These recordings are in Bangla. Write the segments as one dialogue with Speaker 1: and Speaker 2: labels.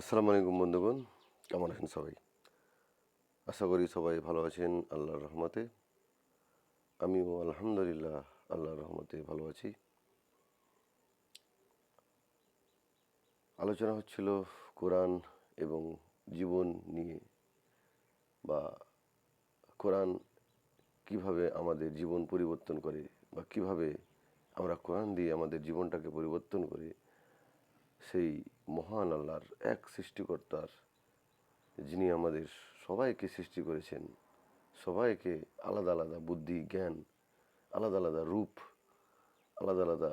Speaker 1: আসসালামু আলাইকুম বন্ধুগণ, কেমন আছেন সবাই? আশা করি সবাই ভালো আছেন আল্লাহর রহমতে। আমিও আলহামদুলিল্লাহ আল্লাহর রহমতে ভালো আছি। আলোচনা হচ্ছিল কোরআন এবং জীবন নিয়ে বা কোরআন কীভাবে আমাদের জীবন পরিবর্তন করে বা কীভাবে আমরা কোরআন দিয়ে আমাদের জীবনটাকে পরিবর্তন করে, সেই মহান আল্লাহর এক সৃষ্টিকর্তার, যিনি আমাদের সবাইকে সৃষ্টি করেছেন, সবাইকে আলাদা আলাদা বুদ্ধি, জ্ঞান, আলাদা আলাদা রূপ, আলাদা আলাদা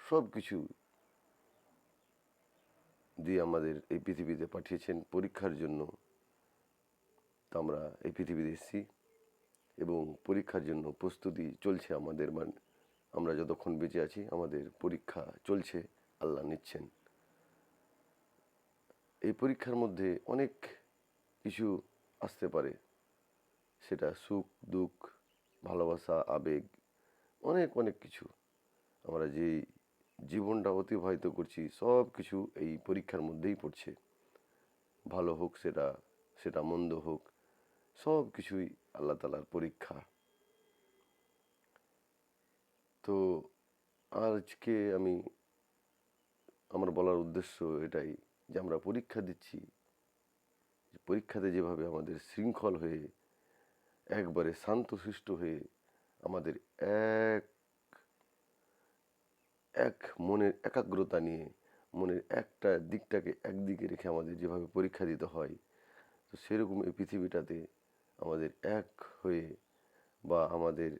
Speaker 1: সব কিছু দিয়ে আমাদের এই পৃথিবীতে পাঠিয়েছেন। পরীক্ষার জন্য তা আমরা এই পৃথিবীতে এসেছি এবং পরীক্ষার জন্য প্রস্তুতি চলছে আমাদের মান আমরা যতক্ষণ বেঁচে আছি, আমাদের পরীক্ষা চলছে, আল্লাহ নিচ্ছেন। এই পরীক্ষার মধ্যে অনেক কিছু আসতে পারে। সেটা সুখ, দুঃখ, ভালোবাসা, আবেগ, অনেক অনেক কিছু। আমরা যে জীবনটা অতিবাহিত করছি, সব কিছু এই পরীক্ষার মধ্যেই পড়ছে। ভালো হোক সেটা সেটা মন্দ হোক, সব কিছুই আল্লাহ তালার পরীক্ষা। তো আজকে আমি, আমার বলার উদ্দেশ্য এটাই। যে আমরা পরীক্ষা দিচ্ছি, পরীক্ষাতে যেভাবে আমাদের শৃঙ্খল হয়ে, একবারে শান্তশিষ্ট হয়ে আমাদের এক এক মনের একাগ্রতা নিয়ে, মনের একটা দিকটাকে একদিকে রেখে আমাদের যেভাবে পরীক্ষা দিতে হয়, তো সেরকম এই পৃথিবীটাতে আমাদের এক হয়ে বা আমাদের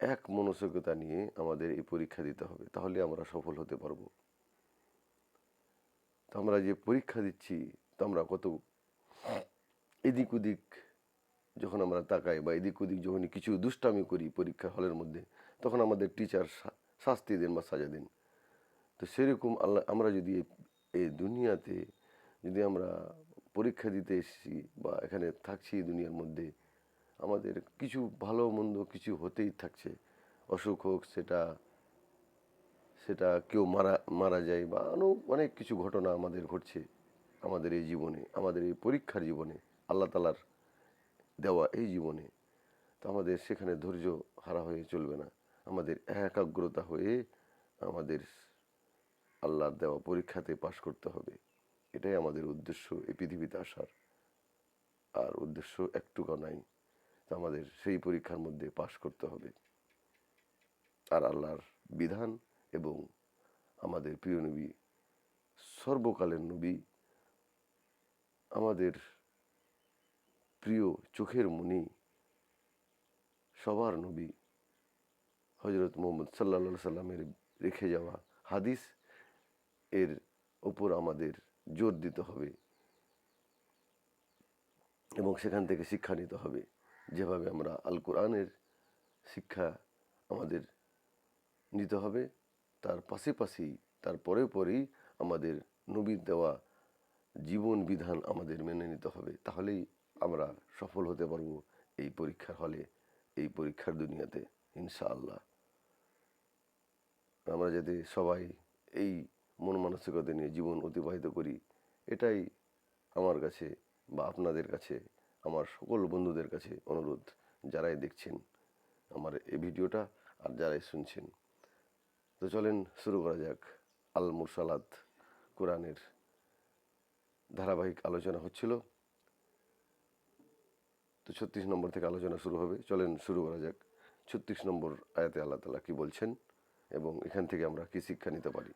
Speaker 1: এক মনসিকতা নিয়ে আমাদের এই পরীক্ষা দিতে হবে। তাহলে আমরা সফল হতে পারব। তো আমরা যে পরীক্ষা দিচ্ছি তো আমরা কত? এদিক ওদিক যখন আমরা তাকাই বা এদিক ওদিক যখন কিছু দুষ্টামি করি পরীক্ষার হলের মধ্যে, তখন আমাদের টিচার শাস্তি দেন বা সাজা দেন। তো সেরকম আল্লাহ, আমরা যদি এই দুনিয়াতে যদি আমরা পরীক্ষা দিতে এসেছি বা এখানে থাকছি দুনিয়ার মধ্যে, আমাদের কিছু ভালো মন্দ কিছু হতেই থাকছে। অসুখ হোক, সেটা সেটা কেউ মারা মারা যায় বা আরও অনেক কিছু ঘটনা আমাদের ঘটছে আমাদের এই জীবনে, আমাদের এই পরীক্ষার জীবনে, আল্লাহ তালার দেওয়া এই জীবনে। তো আমাদের সেখানে ধৈর্য হারা হয়ে চলবে না। আমাদের একাগ্রতা হয়ে আমাদের আল্লাহর দেওয়া পরীক্ষাতে পাশ করতে হবে। এটাই আমাদের উদ্দেশ্য এই পৃথিবীতে আসার। আর উদ্দেশ্য একটুকু নাই। তো আমাদের সেই পরীক্ষার মধ্যে পাশ করতে হবে। আর আল্লাহর বিধান এবং আমাদের প্রিয় নবী, সর্বকালের নবী, আমাদের প্রিয় চোখের মণি সবার নবী হজরত মোহাম্মদ সাল্লা সাল্লামের রেখে যাওয়া হাদিস, এর ওপর আমাদের জোর দিতে হবে এবং সেখান থেকে শিক্ষা নিতে হবে। যেভাবে আমরা আল কোরআনের শিক্ষা আমাদের নিতে হবে। তার পাশাপাশি তার পরে পরেই আমাদের নবীর দেওয়া জীবন বিধান আমাদের মেনে নিতে হবে। তাহলেই আমরা সফল হতে পারব এই পরীক্ষার হলে, এই পরীক্ষার দুনিয়াতে, ইনশাআল্লাহ। আমরা যাতে সবাই এই মন মানসিকতা নিয়ে জীবন অতিবাহিত করি, এটাই আমার কাছে বা আপনাদের কাছে, আমার সকল বন্ধুদের কাছে অনুরোধ যারাই দেখছেন আমার এই ভিডিওটা আর যারাই শুনছেন। তো চলেন শুরু করা যাক আল মুরসালাত কোরআনের ধারাবাহিক আলোচনা হচ্ছিল। তো ছত্রিশ নম্বর থেকে আলোচনা শুরু হবে। চলেন শুরু করা যাক। ছত্রিশ নম্বর আয়াতে আল্লাহ তালা কি বলছেন এবং এখান থেকে আমরা কি শিক্ষা নিতে পারি?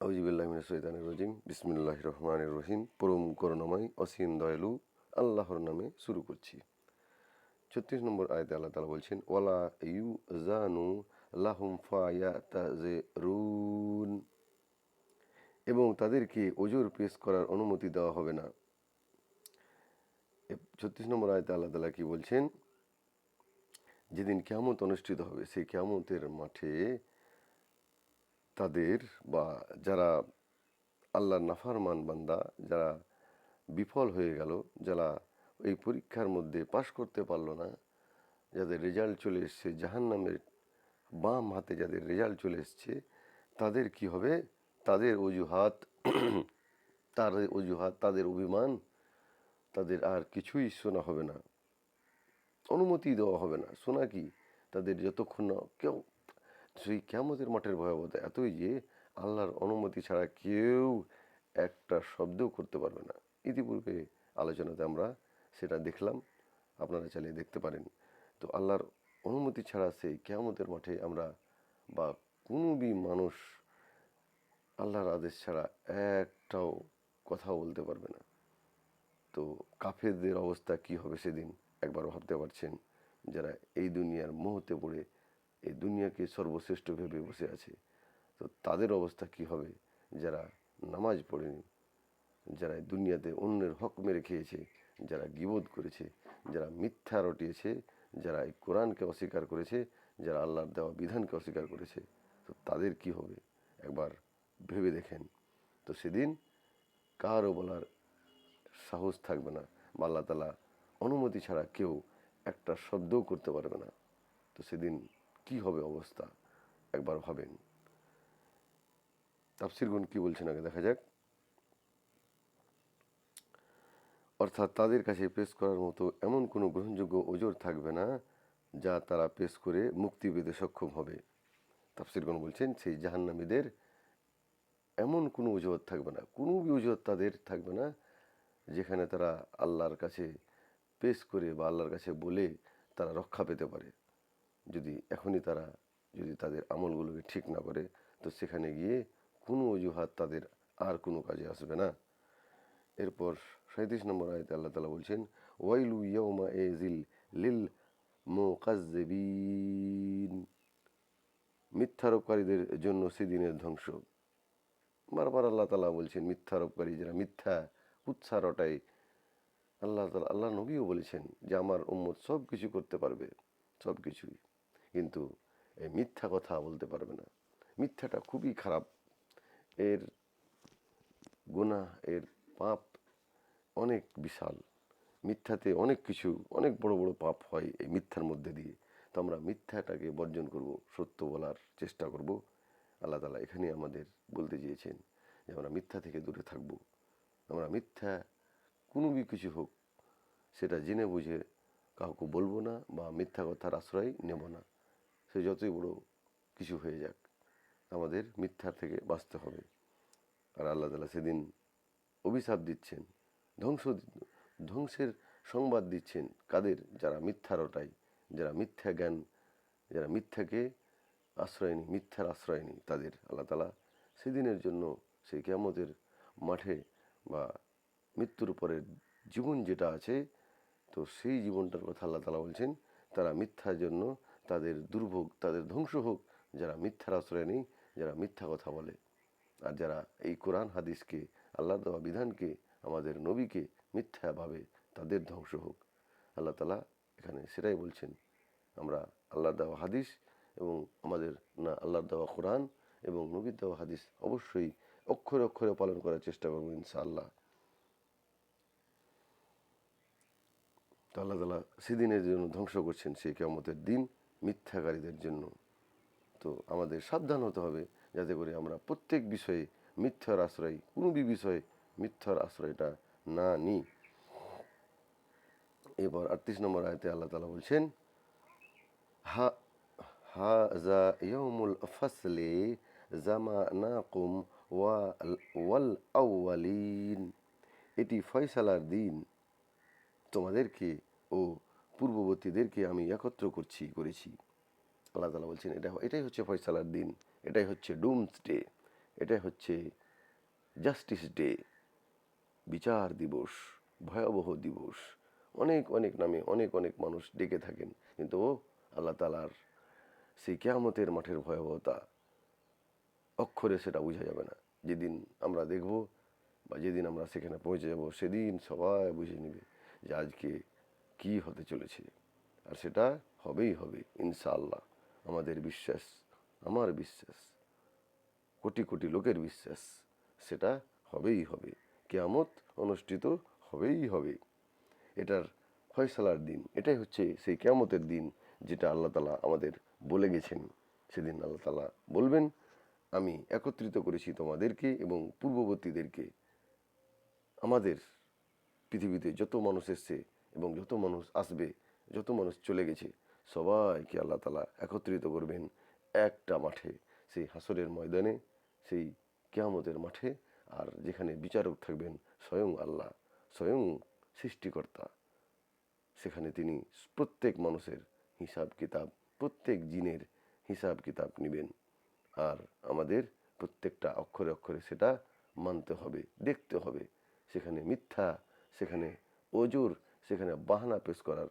Speaker 1: আউজিবুল্লাহমিন সৈতানের রজিম। বিসমিল্লাহ রহমানের রহিম। পরম করুণাময়, অসীম দয়ালু আল্লাহর নামে শুরু করছি। ছত্রিশ নম্বর আয়তে আল্লাহ তালা বলছেন, ওয়ালা ইউ জানু লাহুম ফায়াতাজেরুন এবং তাদেরকে ওজোর পেশ করার অনুমতি দেওয়া হবে না। ছত্রিশ নম্বর আয়তে আল্লাহ তালা কি বলছেন, যেদিন কেয়ামত অনুষ্ঠিত হবে, সেই কেয়ামতের মাঠে তাদের বা যারা আল্লাহর নাফারমান বান্দা, যারা বিফল হয়ে গেল, যারা এই পরীক্ষার মধ্যে পাশ করতে পারল না। যাদের রেজাল্ট চলে এসছে, জাহান্নামের বাম হাতে যাদের রেজাল্ট চলে এসছে, তাদের কি হবে? তাদের অজুহাত, তার অজুহাত, তাদের অভিমান, তাদের আর কিছুই শোনা হবে না। অনুমতি দেওয়া হবে না। শোনা কি? তাদের যতক্ষণ না কেউ, সেই কেমতের মাঠের ভয়াবহতা এতই যে আল্লাহর অনুমতি ছাড়া কেউ একটা শব্দও করতে পারবে না। ইতিপূর্বে আলোচনাতে আমরা সেটা দেখলাম, আপনারা চালিয়ে দেখতে পারেন। তো আল্লাহর অনুমতি ছাড়া সেই কেয়ামতের মাঠে আমরা বা কোনো বি মানুষ আল্লাহর আদেশ ছাড়া একটাও কথা বলতে পারবে না। তো কাফেরদের অবস্থা কি হবে সেদিন একবার ভাবতে পারছেন যারা এই দুনিয়ার মোহতে পড়ে এই দুনিয়াকে সর্বশ্রেষ্ঠ ভেবে বসে আছে? তো তাদের অবস্থা কি হবে যারা নামাজ পড়েনি, যারা দুনিয়াতে অন্যের হক মেরে খেয়েছে? যারা গিবোধ করেছে, যারা মিথ্যা রটিয়েছে, যারা এই কোরআনকে অস্বীকার করেছে, যারা আল্লাহর দেওয়া বিধানকে অস্বীকার করেছে, তো তাদের কি হবে? একবার ভেবে দেখেন। তো সেদিন কারও বলার সাহস থাকবে না বা আল্লাহ তালা অনুমতি ছাড়া কেউ একটা শব্দও করতে পারবে না। তো সেদিন কি হবে অবস্থা? একবার ভাবেন। তাফসিরগুন কি বলছেন আগে? দেখা যাক। অর্থাৎ তাদের কাছে পেশ করার মতো এমন কোনো গ্রহণযোগ্য ওজোর থাকবে না যা তারা পেশ করে মুক্তি পেতে সক্ষম হবে। তাফসিরগণ বলছেন, সেই জাহান্নামীদের এমন কোনো অজুহাত থাকবে না, কোনো অজুহাত তাদের থাকবে না যেখানে তারা আল্লাহর কাছে পেশ করে বা আল্লাহর কাছে বলে তারা রক্ষা পেতে পারে। যদি এখনই তারা, যদি তাদের আমলগুলোকে ঠিক না করে, তো সেখানে গিয়ে কোনো অজুহাত তাদের আর কোনো কাজে আসবে না। এরপর সাঁত্রিশ নম্বর আয়তে আল্লাহ তালা বলছেন, ওয়াইলু ইয়ৌমা জিল লিল মোকাজেবিন মিথ্যারোপকারীদের জন্য সেদিনের ধ্বংস। বারবার আল্লাহ তালা বলছেন, মিথ্যারোপকারী যারা মিথ্যা উৎসাহ রটায়, আল্লাহ তালা আল্লাহ নবীও বলেছেন যে, আমার উম্মত সব কিছু করতে পারবে সব কিছুই কিন্তু এই মিথ্যা কথা বলতে পারবে না। মিথ্যাটা খুবই খারাপ। এর গুনাহ, এর পাপ অনেক বিশাল। মিথ্যাতে অনেক কিছু, অনেক বড় বড় পাপ হয় এই মিথ্যার মধ্যে দিয়ে। তো আমরা মিথ্যাটাকে বর্জন করব, সত্য বলার চেষ্টা করব। আল্লাহ তালা এখানে আমাদের বলতে চেয়েছেন যে আমরা মিথ্যা থেকে দূরে থাকব। আমরা মিথ্যা কোনো কিছু হোক, সেটা জেনে বুঝে কাউকে বলব না বা মিথ্যা কথার আশ্রয় নেব না। সে যতই বড় কিছু হয়ে যাক, আমাদের মিথ্যা থেকে বাঁচতে হবে। আর আল্লাহ তালা সেদিন অভিশাপ দিচ্ছেন, ধ্বংস, ধ্বংসের সংবাদ দিচ্ছেন কাদের? যারা মিথ্যা রটায়, যারা মিথ্যা জ্ঞান, যারা মিথ্যাকে আশ্রয় নেই মিথ্যার আশ্রয় নেই তাদের, আল্লাহ তালা সেদিনের জন্য সেই কেয়ামতের মাঠে বা মৃত্যুর পরের জীবন যেটা আছে, তো সেই জীবনটার কথা আল্লাহ তালা বলছেন, তারা মিথ্যার জন্য তাদের দুর্ভোগ, তাদের ধ্বংস হোক, যারা মিথ্যার আশ্রয় নেই যারা মিথ্যা কথা বলে। আর যারা এই কোরআন, হাদিসকে আল্লাহ দেওয়া বিধানকে, আমাদের নবীকে মিথ্যাভাবে তাদের ধ্বংস হোক। আল্লাহ তালা এখানে সেটাই বলছেন। আমরা আল্লাহর দেওয়া হাদিস এবং আমাদের না আল্লাহর দেওয়া কোরআন এবং নবীর দেওয়া হাদিস অবশ্যই অক্ষরে অক্ষরে পালন করার চেষ্টা করব ইনশাআল্লাহ। তো আল্লাহ তালা সেদিনের জন্য ধ্বংস করছেন সেই কেমতের দিন মিথ্যাকারীদের জন্য। তো আমাদের সাবধান হতে হবে যাতে করে আমরা প্রত্যেক বিষয়ে মিথ্যার আশ্রয়, কোনো বি বিষয়ে মিথ্যার আশ্রয়টা না নিই এবার আটত্রিশ নম্বর আয়তে আল্লাহ তালা বলছেন, হা হা জা ইয়মুল ফসলে জামা নাকুম ওয়া, ওয়াল আউয়ালিন এটি ফয়সালার দিন। তোমাদেরকে ও পূর্ববর্তীদেরকে আমি একত্র করছি, করেছি। আল্লাহ তালা বলছেন, এটা, এটাই হচ্ছে ফয়সালার দিন, এটাই হচ্ছে ডুমস ডে এটাই হচ্ছে জাস্টিস ডে বিচার দিবস, ভয়াবহ দিবস। অনেক অনেক নামে অনেক অনেক মানুষ ডেকে থাকেন। কিন্তু আল্লাহ তালার সেই কেয়ামতের মাঠের ভয়াবহতা অক্ষরে সেটা বোঝা যাবে না। যেদিন আমরা দেখব বা যেদিন আমরা সেখানে পৌঁছে যাব, সেদিন সবাই বুঝে নেবে যে আজকে কি হতে চলেছে। আর সেটা হবেই হবে, ইনশাআল্লাহ। আমাদের বিশ্বাস, আমার বিশ্বাস। কোটি কোটি লোকের বিশ্বাস। সেটা হবেই হবে। কেয়ামত অনুষ্ঠিত হবেই হবে। এটার ফয়সালার দিন। এটাই হচ্ছে সেই কেয়ামতের দিন যেটা আল্লাহ তালা আমাদের বলে গেছেন। সেদিন আল্লাহ তালা বলবেন, আমি একত্রিত করেছি তোমাদেরকে এবং পূর্ববর্তীদেরকে। আমাদের পৃথিবীতে যত মানুষ এসছে এবং যত মানুষ আসবে, যত মানুষ চলে গেছে, সবাইকে আল্লাহ তালা একত্রিত করবেন একটা মাঠে। সেই হাসরের ময়দানে সেই কেয়ামতের মাঠে আর যেখানে বিচারক থাকবেন স্বয়ং আল্লাহ, স্বয়ং সৃষ্টিকর্তা। সেখানে তিনি প্রত্যেক মানুষের হিসাব কিতাব, প্রত্যেক জিনের হিসাব কিতাব নেবেন। আর আমাদের প্রত্যেকটা অক্ষরে অক্ষরে সেটা মানতে হবে, দেখতে হবে। সেখানে মিথ্যা, সেখানে ওজোর সেখানে বাহানা পেশ করার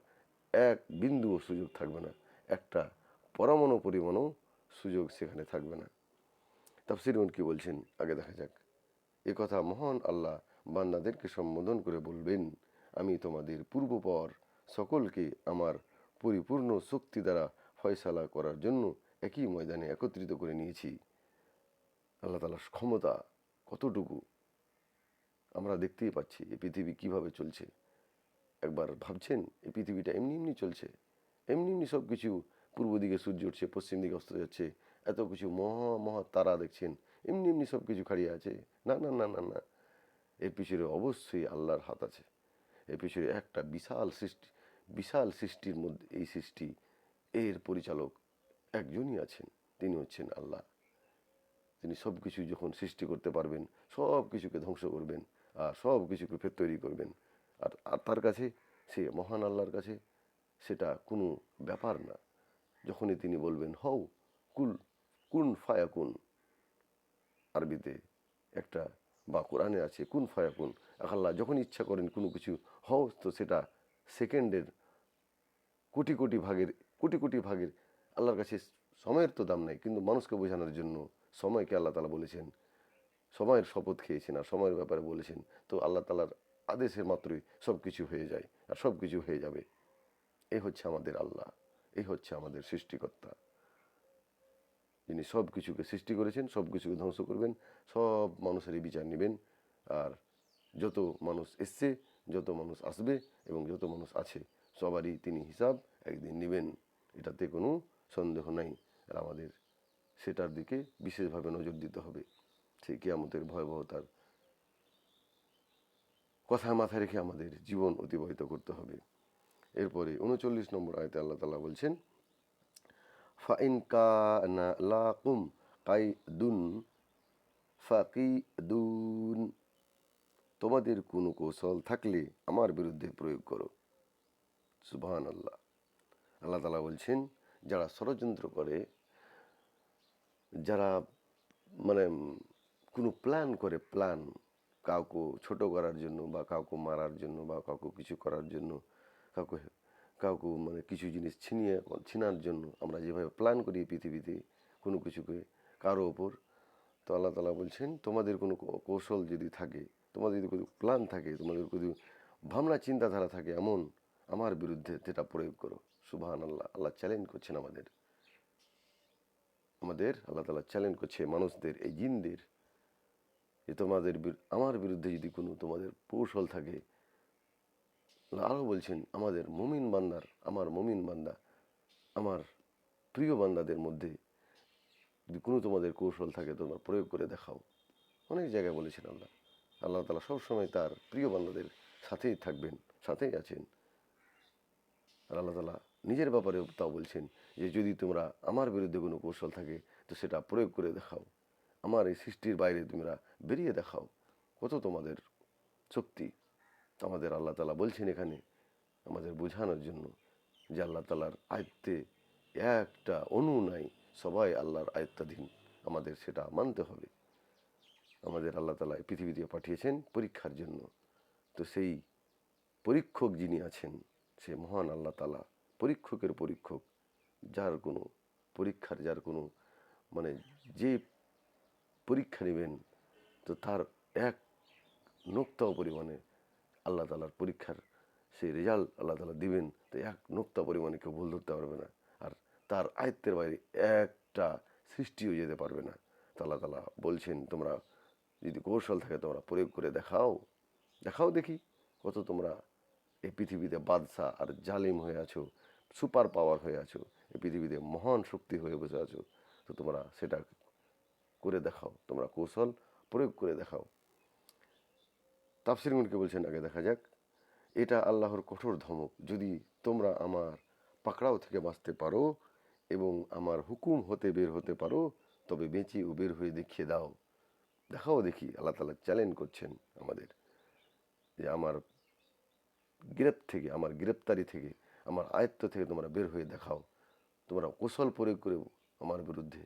Speaker 1: এক বিন্দুও সুযোগ থাকবে না। একটা পরমাণু পরিমাণও সুযোগ সেখানে থাকবে না। তাফসিরুন কি বলছেন? আগে দেখা যাক। এ কথা মহান আল্লাহ বান্দাদেরকে সম্বোধন করে বলবেন, আমি তোমাদের পূর্বপর সকলকে আমার পরিপূর্ণ শক্তি দ্বারা ফয়সালা করার জন্য একই ময়দানে একত্রিত করে নিয়েছি। আল্লাহ তালার ক্ষমতা কতটুকু? আমরা দেখতেই পাচ্ছি এই পৃথিবী কীভাবে চলছে। একবার ভাবছেন এই পৃথিবীটা এমনি এমনি চলছে? এমনি এমনি সব কিছু পূর্ব দিকে সূর্য উঠছে, পশ্চিম দিকে অস্ত যাচ্ছে এত কিছু মহা মহা তারা দেখছেন, এমনি এমনি সব কিছু খাড়িয়ে আছে। না না না না না। এর পিছনে অবশ্যই আল্লাহর হাত আছে। এর পিছনে একটা বিশাল সৃষ্টি, বিশাল সৃষ্টির মধ্যে এই সৃষ্টি, এর পরিচালক একজনই আছেন। তিনি হচ্ছেন আল্লাহ। তিনি সব কিছু যখন সৃষ্টি করতে পারবেন, সব কিছুকে ধ্বংস করবেন আর সব কিছুকে ফের তৈরি করবেন। আর আর তার কাছে, সে মহান আল্লাহর কাছে, সেটা কোনো ব্যাপার না। যখনই তিনি বলবেন, হও, কুল কুন ফায়া কুন? আরবিতে একটা বা কোরআনে আছে, কুন ফায়া কুন? আল্লাহ যখন ইচ্ছা করেন কোনো কিছু হও, তো সেটা সেকেন্ডের কোটি কোটি ভাগের, কোটি কোটি ভাগের আল্লাহর কাছে সময়ের তো দাম নাই, কিন্তু মানুষকে বোঝানোর জন্য সময়কে আল্লাহ তালা বলেছেন, সময়ের শপথ খেয়েছেন আর সময়ের ব্যাপারে বলেছেন, তো আল্লাহ তালার আদেশের মাত্রই সব কিছু হয়ে যায় আর সব কিছু হয়ে যাবে। এই হচ্ছে আমাদের আল্লাহ এই হচ্ছে আমাদের সৃষ্টিকর্তা। যিনি সব কিছুকে সৃষ্টি করেছেন, সব কিছুকে ধ্বংস করবেন, সব মানুষেরই বিচার নেবেন। আর যত মানুষ এসছে, যত মানুষ আসবে এবং যত মানুষ আছে, সবারই তিনি হিসাব একদিন নেবেন। এটাতে কোনো সন্দেহ নাই। আর আমাদের সেটার দিকে বিশেষভাবে নজর দিতে হবে। সেই কিয়ামতের ভয়াবহতার কথা মাথায় রেখে আমাদের জীবন অতিবাহিত করতে হবে। এরপরে উনচল্লিশ নম্বর আয়তে আল্লাহ তালা বলছেন ফাইন কানা লাকুম কাইদুন ফাকিদুন তোমাদের কোনো কৌশল থাকলে আমার বিরুদ্ধে প্রয়োগ করো। সুবহান আল্লাহ আল্লাহ তালা বলছেন, যারা ষড়যন্ত্র করে, যারা মানে কোনো প্ল্যান করে, প্ল্যান কাউকে ছোট করার জন্য বা কাউকে মারার জন্য বা কাউকে কিছু করার জন্য, কাউকে কাউকে মানে কিছু জিনিস ছিনিয়ে, ছিনার জন্য আমরা যেভাবে প্ল্যান করি পৃথিবীতে কোনো কিছুকে কারও ওপর, তো আল্লাহ তালা বলছেন, তোমাদের কোনো কৌশল যদি থাকে, তোমাদের যদি কোনো প্ল্যান থাকে, তোমাদের যদি ভাবনা, চিন্তাধারা থাকে এমন, আমার বিরুদ্ধে সেটা প্রয়োগ করো। সুবাহান আল্লাহ আল্লাহ চ্যালেঞ্জ করছেন আমাদের। আমাদের আল্লাহ তালা চ্যালেঞ্জ করছে মানুষদের, এই জিনদের, যে তোমাদের আমার বিরুদ্ধে যদি কোনো তোমাদের কৌশল থাকে আরও বলছেন, আমাদের মুমিন বান্দার, আমার মুমিন বান্দা, আমার প্রিয় বান্দাদের মধ্যে যদি কোনো তোমাদের কৌশল থাকে, তোমরা প্রয়োগ করে দেখাও। অনেক জায়গায় বলেছেন আল্লাহ। আল্লাহ তালা সবসময় তার প্রিয় বান্দাদের সাথেই থাকবেন, সাথেই আছেন। আর আল্লাহ তালা নিজের ব্যাপারে তাও বলছেন যে, যদি তোমরা আমার বিরুদ্ধে কোনো কৌশল থাকে, তো সেটা প্রয়োগ করে দেখাও। আমার এই সৃষ্টির বাইরে তোমরা বেরিয়ে দেখাও। কত তোমাদের শক্তি আমাদের আল্লাহ তালা বলছেন এখানে আমাদের বোঝানোর জন্য যে আল্লাহ তালার আয়ত্তে একটা অনু নাই, সবাই আল্লাহর আয়ত্তাধীন। আমাদের সেটা মানতে হবে। আমাদের আল্লাহ তালা পৃথিবীতে পাঠিয়েছেন পরীক্ষার জন্য। তো সেই পরীক্ষক যিনি আছেন, সে মহান আল্লাহ তালা পরীক্ষকের পরীক্ষক। যার কোনো পরীক্ষার, যার কোনো মানে যে পরীক্ষা নেবেন, তো তার এক নোক্তাও পরিমাণে আল্লাহ তালার পরীক্ষার সেই রেজাল্ট আল্লাহ তালা দিবেন, তো এক নোক্তা পরিমাণে কেউ ভুল ধরতে পারবে না। আর তার আয়ত্তের বাইরে একটা সৃষ্টিও যেতে পারবে না। তো আল্লাহ তালা বলছেন, তোমরা যদি কৌশল থাকে তোমরা প্রয়োগ করে দেখাও। দেখাও দেখি কত তোমরা এই পৃথিবীতে বাদশা আর জালিম হয়ে আছো, সুপার পাওয়ার হয়ে আছো, এই পৃথিবীতে মহান শক্তি হয়ে বসে আছো। তো তোমরা সেটা করে দেখাও, তোমরা কৌশল প্রয়োগ করে দেখাও। তাফসিরগুনকে বলছেন, আগে দেখা যাক। এটা আল্লাহর কঠোর ধমক। যদি তোমরা আমার পাকড়াও থেকে বাঁচতে পারো এবং আমার হুকুম হতে বের হতে পারো, তবে বেঁচে ও বের হয়ে দেখিয়ে দাও। দেখাও দেখি, আল্লাহ তালা চ্যালেঞ্জ করছেন আমাদের যে আমার গ্রেপ থেকে, আমার গ্রেপ্তারি থেকে, আমার আয়ত্ত থেকে তোমরা বের হয়ে দেখাও। তোমরা কৌশল প্রয়োগ করে আমার বিরুদ্ধে।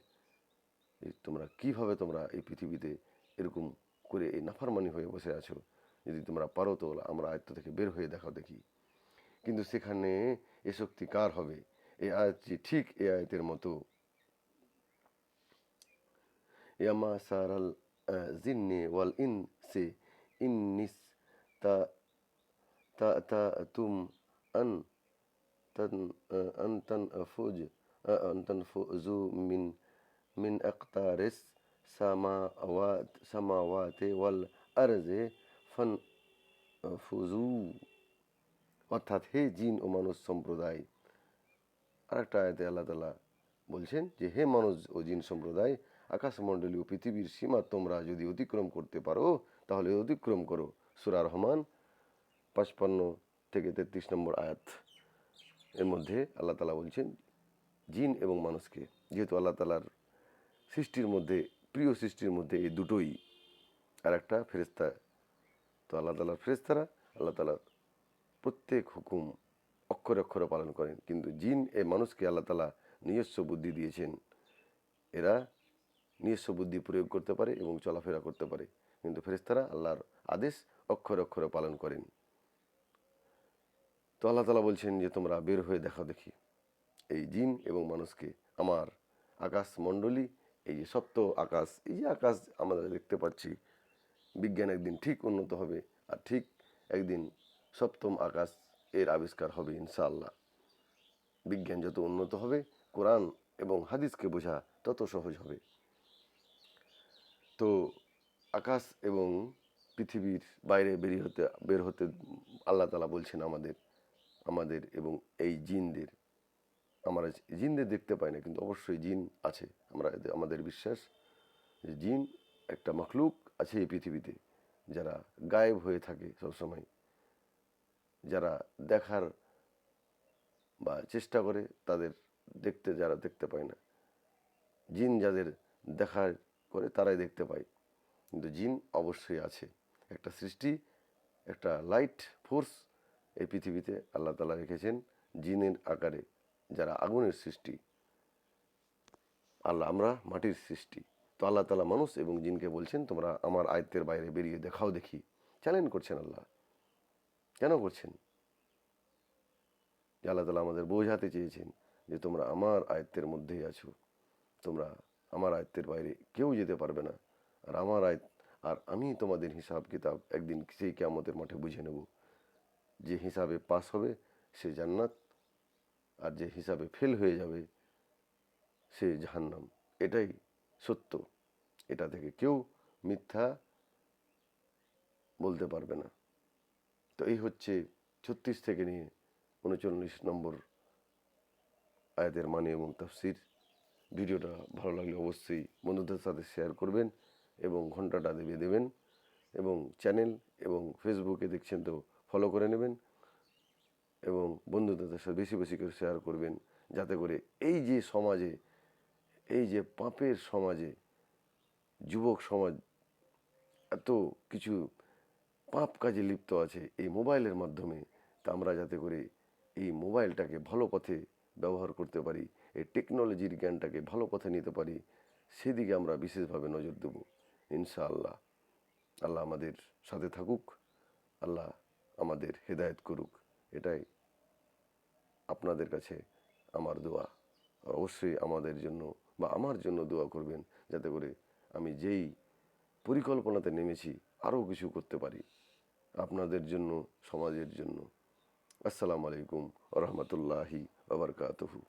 Speaker 1: তোমরা কীভাবে তোমরা এই পৃথিবীতে এরকম করে এই নাফারমানি হয়ে বসে আছো? যদি তোমরা পারো তো আমরা আয়ত্ত থেকে বের হয়ে দেখাও দেখি কিন্তু সেখানে এ শক্তি কার হবে এই আয়াতটি ঠিক এই আয়াতের মতো ইয়ামা সারাল জিন্নি ওয়াল ইন সে ইন্নিস তা তা তা তুম আন تن أن تنفذ أن تنفذوا من من أقطار السماوات سماوات ফান ফুজু। অর্থাৎ হে জিন ও মানুষ সম্প্রদায়। আর একটা আয়তে আল্লাহ তালা বলছেন যে, হে মানুষ ও জিন সম্প্রদায়, আকাশমণ্ডলী ও পৃথিবীর সীমা তোমরা যদি অতিক্রম করতে পারো, তাহলে অতিক্রম করো। সুরা রহমান, পাঁচপান্ন থেকে তেত্রিশ নম্বর আয়াত। এর মধ্যে আল্লাহ তালা বলছেন, জিন এবং মানুষকে, যেহেতু আল্লাহ তালার সৃষ্টির মধ্যে, প্রিয় সৃষ্টির মধ্যে এই দুটোই। আর একটা ফেরিস্তা তো আল্লাহ তালার ফেরেস্তারা আল্লাহ তালার প্রত্যেক হুকুম অক্ষরে অক্ষরে পালন করেন। কিন্তু জিন এ মানুষকে আল্লাহ তালা নিজস্ব বুদ্ধি দিয়েছেন। এরা নিজস্ব বুদ্ধি প্রয়োগ করতে পারে এবং চলাফেরা করতে পারে। কিন্তু ফেরেস্তারা আল্লাহর আদেশ অক্ষরে অক্ষরে পালন করেন। তো আল্লাহ তালা বলছেন যে, তোমরা বের হয়ে দেখো দেখি। এই জিন এবং মানুষকে আমার আকাশ মণ্ডলী এই যে সপ্ত আকাশ, এই যে আকাশ আমরা দেখতে পাচ্ছি বিজ্ঞান একদিন ঠিক উন্নত হবে আর ঠিক একদিন সপ্তম আকাশ এর আবিষ্কার হবে, ইনশাআল্লাহ। বিজ্ঞান যত উন্নত হবে, কোরআন এবং হাদিসকে বোঝা তত সহজ হবে। তো আকাশ এবং পৃথিবীর বাইরে বেরিয়ে হতে, বের হতে আল্লাহ তালা বলছেন আমাদের আমাদের এবং এই জিনদের। আমরা জিনদের দেখতে পাই না, কিন্তু অবশ্যই জিন আছে। আমরা আমাদের বিশ্বাস যে জিন একটা মখলুক আছে এই পৃথিবীতে, যারা গায়েব হয়ে থাকে সবসময়, যারা দেখার বা চেষ্টা করে তাদের দেখতে যারা দেখতে পায় না। জিন যাদের দেখার করে তারাই দেখতে পায়। কিন্তু জিন অবশ্যই আছে। একটা সৃষ্টি, একটা লাইট ফোর্স এই পৃথিবীতে আল্লাহ তালা রেখেছেন জিনের আকারে। যারা আগুনের সৃষ্টি, আল্লাহ আমরা মাটির সৃষ্টি। তো আল্লাহ তালা মানুষ এবং জিনকে বলছেন, তোমরা আমার আয়ত্তের বাইরে বেরিয়ে দেখাও দেখি। চ্যালেঞ্জ করছেন আল্লাহ। কেন করছেন? যে আল্লাহ তালা আমাদের বোঝাতে চেয়েছেন যে তোমরা আমার আয়ত্তের মধ্যেই আছো। তোমরা আমার আয়ত্তের বাইরে কেউ যেতে পারবে না। আর আমার আয়ত, আর আমি তোমাদের হিসাব কিতাব একদিন সেই কেয়ামতের মাঠে বুঝে নেব। যে হিসাবে পাস হবে, সে জান্নাত, আর যে হিসাবে ফেল হয়ে যাবে, সে জাহান্নাম। এটাই সত্য। এটা থেকে কেউ মিথ্যা বলতে পারবে না। তো এই হচ্ছে ছত্রিশ থেকে নিয়ে উনচল্লিশ নম্বর আয়াতের মানে এবং তাফসির। ভিডিওটা ভালো লাগলে অবশ্যই বন্ধুদের সাথে শেয়ার করবেন এবং ঘন্টাটা দেবে দেবেন এবং চ্যানেল এবং ফেসবুকে দেখছেন তো ফলো করে নেবেন এবং বন্ধুদের সাথে বেশি বেশি করে শেয়ার করবেন। যাতে করে এই যে সমাজে এই যে পাপের সমাজে, যুবক সমাজ, এত কিছু পাপ কাজে লিপ্ত আছে এই মোবাইলের মাধ্যমে, তা আমরা যাতে করে এই মোবাইলটাকে ভালো পথে ব্যবহার করতে পারি, এই টেকনোলজির জ্ঞানটাকে ভালো পথে নিতে পারি, সেদিকে আমরা বিশেষভাবে নজর দেব, ইনশাআল্লাহ। আল্লাহ আমাদের সাথে থাকুক, আল্লাহ আমাদের হেদায়েত করুক, এটাই আপনাদের কাছে আমার দোয়া। অবশ্যই আমাদের জন্য বা আমার জন্য দোয়া করবেন যাতে করে আমি যেই পরিকল্পনাতে নেমেছি, আরও কিছু করতে পারি আপনাদের জন্য, সমাজের জন্য। আসসালামু আলাইকুম রহমতুল্লাহি আবরকাতহু